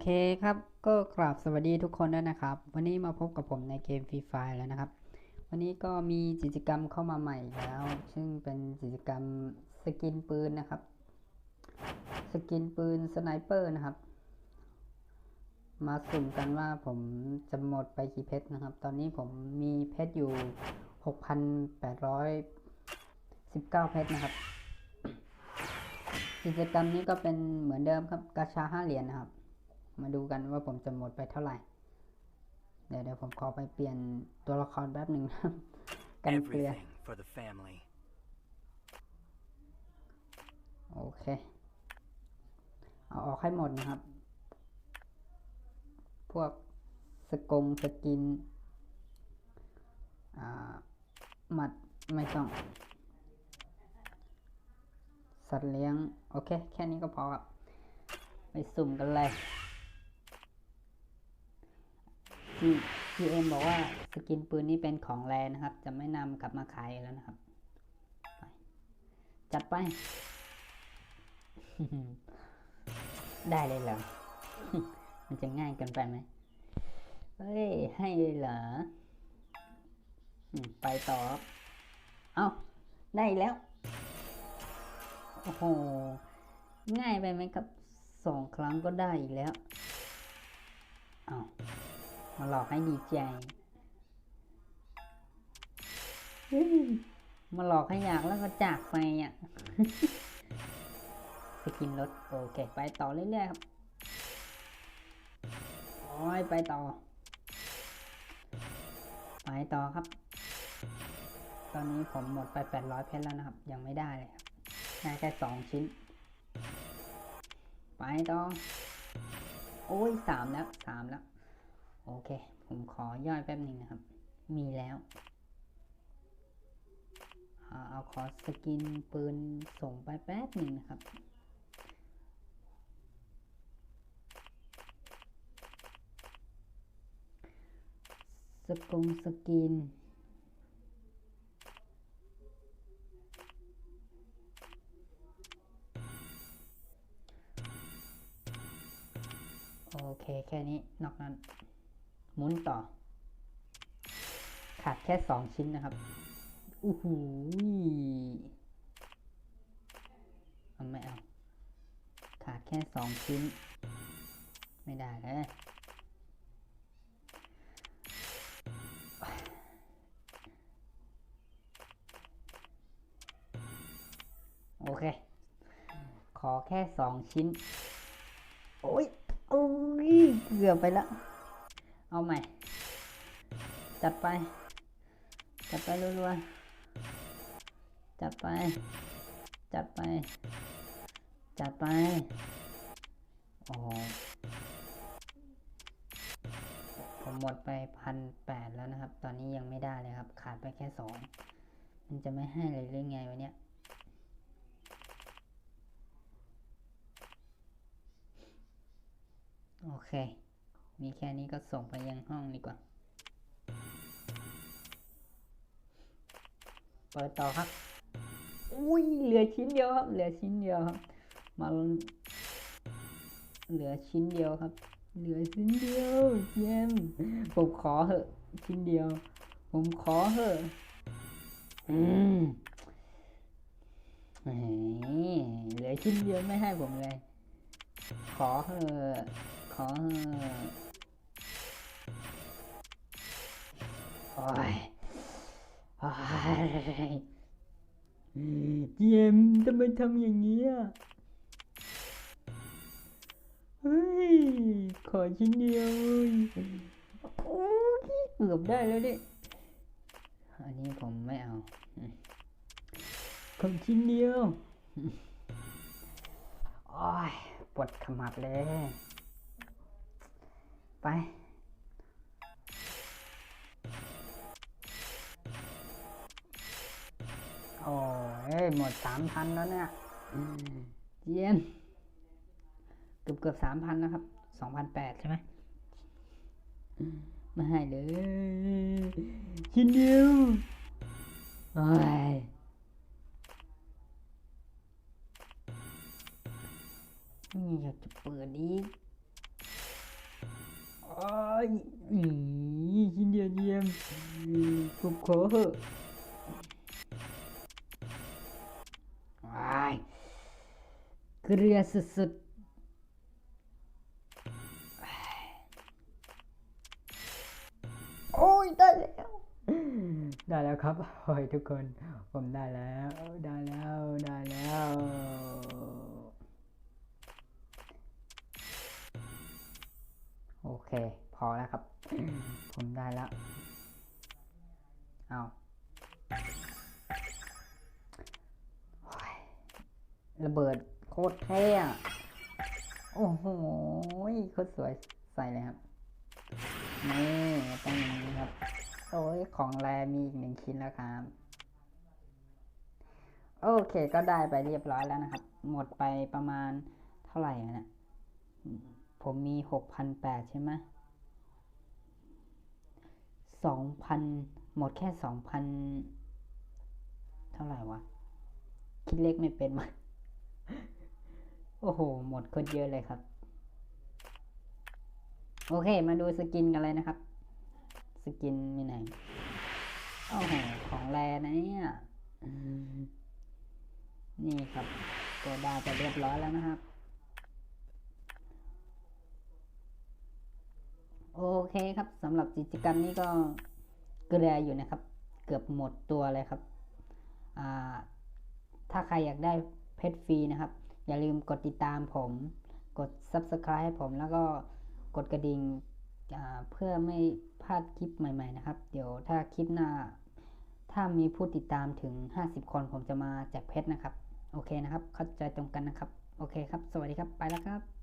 เคครับ ก็กราบสวัสดีทุกคนด้วยนะครับ วันนี้มาพบกับผมในเกมฟรีไฟแล้วนะครับ วันนี้ก็มีกิจกรรมเข้ามาใหม่แล้ว ซึ่งเป็นกิจกรรมสกินปืนนะครับ สกินปืนสไนเปอร์นะครับ มาสุ่มกันว่าผมจะหมดไปกี่เพชรนะครับ ตอนนี้ผมมีเพชรอยู่ 6,819 เพชรนะครับกิจกรรมนี้ก็เป็นเหมือนเดิมครับกาชาห้าเหรียญนะครับ มาดูกันว่าผมจะหมดไปเท่าไหร่ เดี๋ยวเดี๋ยวผมขอไปเปลี่ยนตัวละครแป๊บหนึ่งนะครับกันเกลือ Everything for the family. โอเค เอาออกให้หมดนะครับ พวกสกงสกินอ่าหมัดไม่ต้อง สัตว์เลี้ยง โอเค แค่นี้ก็พอครับไปสุ่มกันเลย ที่ที่เอ็มบอกว่าสกินปืนนี้เป็นของแรนะครับ จะไม่นำกลับมาขายแล้วนะครับ จัดไป ได้เลยเหรอ มันจะง่ายเกินไปไหมเฮ้ย ให้เลยเหรอ ไปต่อ เอาได้แล้ว โอ้โห ง่ายไปไหมครับสองครั้งก็ได้อีกแล้ว เอา มาหลอกให้ดีใจมาหลอกให้อยากแล้วก็จากไปอะสกินรถโอเค ไปต่อเรื่อยๆครับโอ้ยไปต่อ ไปต่อครับ ตอนนี้ผมหมดไป 800 เพชรแล้วนะครับ ยังไม่ได้เลยครับได้แค่สองชิ้น ไปต่อ โอ้ยสามแล้วสามแล้ว โอเค ผมขอย่อยแป๊บหนึ่งนะครับ มีแล้ว เอาขอสกินปืนส่งไปแป๊บหนึ่งนะครับสกงสกินโอเค แค่นี้ นอกนั้น หมุนต่อ ขาดแค่สองชิ้นนะครับอู้หูยเอาไม่เอา ขาดแค่สองชิ้น ไม่ได้เลยโอเค ขอแค่สองชิ้น โอ้ยโอ้ยเกือบไปแล้ว เอาใหม่ จัดไป จัดไปรัวๆจัดไป จัดไป จัดไป โอ้หผมหมดไปพันแปดแล้วนะครับ ตอนนี้ยังไม่ได้เลยครับ ขาดไปแค่สอง มันจะไม่ให้เลยหรือไงวะเนี่ยโอเค มีแค่นี้ก็ส่งไปยังห้องดีกว่า เปิดต่อครับ อุ้ยเหลือชิ้นเดียวครับ เหลือชิ้นเดียวครับ มาเหลือชิ้นเดียวครับ เหลือชิ้นเดียวเยี่ยมผมขอเหอะ ชิ้นเดียว ผมขอเหอะ อืมแหมเหลือชิ้นเดียวไม่ให้ผมเลย ขอเหอะขอเหอะ ยโอ้ยเจมทำไมทำอย่างนี้อะเฮ้ย ขอชิ้นเดียวเว้ยโอ้ยเกือบได้แล้วดิอันนี้ผมไม่เอาขอชิ้นเดียวโอ้ยปวดขมับเลย ไป โอ้ยหมดสามพันแล้วเนี่ยเยี่ยมเกือบเกือบสามพันนะครับสองพันแปดใช่ไหมมไม่ให้เลยชิ้นเดียวโอ้ยนี่อยากจะเปิดอีกยอืมชิ้นเดียวเยี่ยมผมขอเหอะ เกลือสุดๆ โอ้ยได้แล้ว ได้แล้วครับโอ้ยทุกคน ผมได้แล้ว ได้แล้ว ได้แล้ว โอเค พอแล้วครับ ผมได้แล้ว เอาระเบิด โคตรเท่อะโอ้โหโคตรสวยใส่เลยครับ นี่ต้งอย่างนี้ครับ โอ้ยของแรมีอีกหนึ่งชิ้นแล้วครับ โอเคก็ได้ไปเรียบร้อยแล้วนะครับ หมดไปประมาณเท่าไหร่นะี่ยผมมีหกพันแปดใช่ไหมสองพันหมดแค่สองพันเท่าไหร่วะ คิดเลขไม่เป็นมา โอ้โห หมดคนเยอะเลยครับ โอเค มาดูสกินกันเลยนะครับ สกินมีไหน โอ้โห ของแรนะเนี่ยนี่ครับก็ได้ไปเรียบร้อยแล้วนะครับ โอเคครับสำหรับกิจกรรมนี้ก็เกลืออยู่นะครับ เกือบหมดตัวเลยครับ ถ้าใครอยากได้เพชรฟรีนะครับ อย่าลืมกดติดตามผม กด Subscribe ให้ผมแล้วก็กดกระดิ่งเพื่อไม่พลาดคลิปใหม่ ๆ นะครับ เดี๋ยวถ้าคลิปหน้า ถ้ามีผู้ติดตามถึง 50 คนผมจะมาแจกเพชรนะครับ โอเคนะครับ เข้าใจตรงกันนะครับ โอเคครับ สวัสดีครับ ไปแล้วครับ